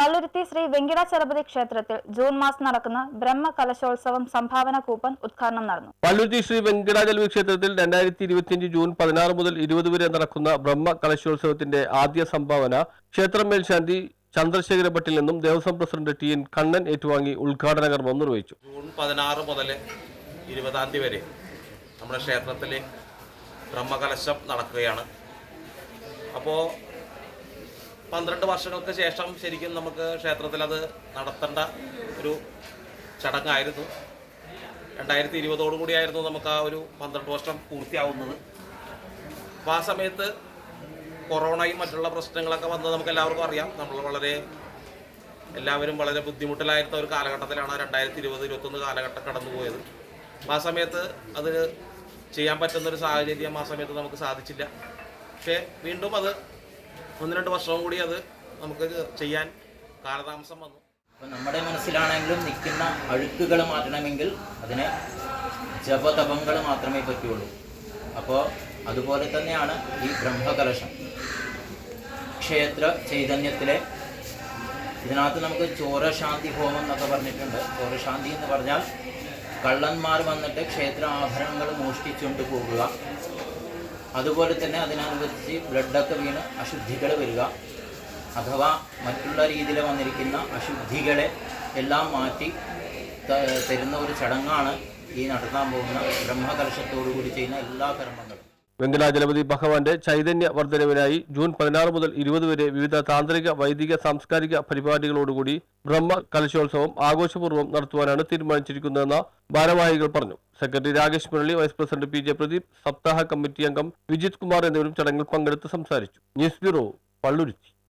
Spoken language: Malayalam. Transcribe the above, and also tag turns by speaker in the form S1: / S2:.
S1: Palluruthy Sri Venkatachalapathy ക്ഷേത്രത്തിൽ ജൂൺ മാസം നടക്കുന്ന ബ്രഹ്മ കലശോത്സവം സംഭാവന കൂപ്പൺ ഉദ്ഘാടനം നടന്നു.
S2: പള്ളുരുത്തി ശ്രീ വെങ്കിടാചലപതി ക്ഷേത്രത്തിൽ രണ്ടായിരത്തി ഇരുപത്തിയഞ്ച് ജൂൺ പതിനാറ് മുതൽ ഇരുപത് വരെ നടക്കുന്ന ബ്രഹ്മ കലശോത്സവത്തിന്റെ ആദ്യ സംഭാവന ക്ഷേത്രം മേൽശാന്തി ചന്ദ്രശേഖര ഭട്ടിൽ നിന്നും Devaswom president T N Kannan ഏറ്റുവാങ്ങി ഉദ്ഘാടന കർമ്മം നിർവഹിച്ചു.
S3: ജൂൺ പതിനാറ് മുതൽ ഇരുപതാം തീയതി വരെ നമ്മുടെ ക്ഷേത്രത്തിൽ ബ്രഹ്മകലശം നടക്കുകയാണ്. അപ്പോൾ പന്ത്രണ്ട് വർഷങ്ങൾക്ക് ശേഷം ശരിക്കും നമുക്ക് ക്ഷേത്രത്തിൽ അത് നടത്തേണ്ട ഒരു ചടങ്ങായിരുന്നു. രണ്ടായിരത്തി ഇരുപതോടുകൂടിയായിരുന്നു നമുക്ക് ആ ഒരു പന്ത്രണ്ട് വർഷം പൂർത്തിയാവുന്നത്. അപ്പോൾ ആ സമയത്ത് കൊറോണയും മറ്റുള്ള പ്രശ്നങ്ങളൊക്കെ വന്നത് നമുക്ക് എല്ലാവർക്കും അറിയാം. നമ്മൾ വളരെ എല്ലാവരും വളരെ ബുദ്ധിമുട്ടിലായിരുന്ന ഒരു കാലഘട്ടത്തിലാണ് രണ്ടായിരത്തി ഇരുപത് ഇരുപത്തൊന്ന് കാലഘട്ടം കടന്നുപോയത്. അപ്പോൾ ആ സമയത്ത് അത് ചെയ്യാൻ പറ്റുന്നൊരു സാഹചര്യം ആ സമയത്ത് നമുക്ക് സാധിച്ചില്ല. പക്ഷേ വീണ്ടും അത് ഒന്ന് രണ്ട് വർഷവും കൂടി അത് നമുക്ക് ചെയ്യാൻ കാലതാമസം വന്നു.
S4: അപ്പം നമ്മുടെ മനസ്സിലാണെങ്കിലും നിൽക്കുന്ന അഴുക്കുകൾ മാറ്റണമെങ്കിൽ അതിനെ ജപതപങ്ങൾ മാത്രമേ പറ്റുള്ളൂ. അപ്പോൾ അതുപോലെ തന്നെയാണ് ഈ ബ്രഹ്മകലശം. ക്ഷേത്ര ചൈതന്യത്തിലെ ഇതിനകത്ത് നമുക്ക് ചോരശാന്തി ഹോമം എന്നൊക്കെ പറഞ്ഞിട്ടുണ്ട്. ചോരശാന്തി എന്ന് പറഞ്ഞാൽ കള്ളന്മാർ വന്നിട്ട് ക്ഷേത്ര ആഭരണങ്ങൾ മോഷ്ടിച്ചുകൊണ്ട് പോകുക അതുപോലെ തന്നെ അതിനനുസരിച്ച് ബ്ലഡൊക്കെ വീണ് അശുദ്ധികൾ വരിക. അഥവാ മറ്റുള്ള രീതിയിൽ വന്നിരിക്കുന്ന അശുദ്ധികളെ എല്ലാം മാറ്റി തരുന്ന ഒരു ചടങ്ങാണ് ഈ നടത്താൻ പോകുന്ന ബ്രഹ്മകലശത്തോടു കൂടി ചെയ്യുന്ന എല്ലാ കർമ്മങ്ങളും.
S2: വെങ്കടാചലപതി ഭഗവാന്റെ ചൈതന്യ വർധനവിനായി ജൂൺ പതിനാറ് മുതൽ ഇരുപത് വരെ വിവിധ താന്ത്രിക വൈദിക സാംസ്കാരിക പരിപാടികളോടുകൂടി ബ്രഹ്മ കലശോത്സവം ആഘോഷപൂർവം നടത്തുവാനാണ് തീരുമാനിച്ചിരിക്കുന്നതെന്ന് ഭാരവാഹികൾ പറഞ്ഞു. Secretary Rakesh Murali vice president P J Pradeep Saptaha committee അംഗം വിജിത് കുമാർ എന്നിവരും ചടങ്ങിൽ പങ്കെടുത്ത് സംസാരിച്ചു. News bureau Palluruthy.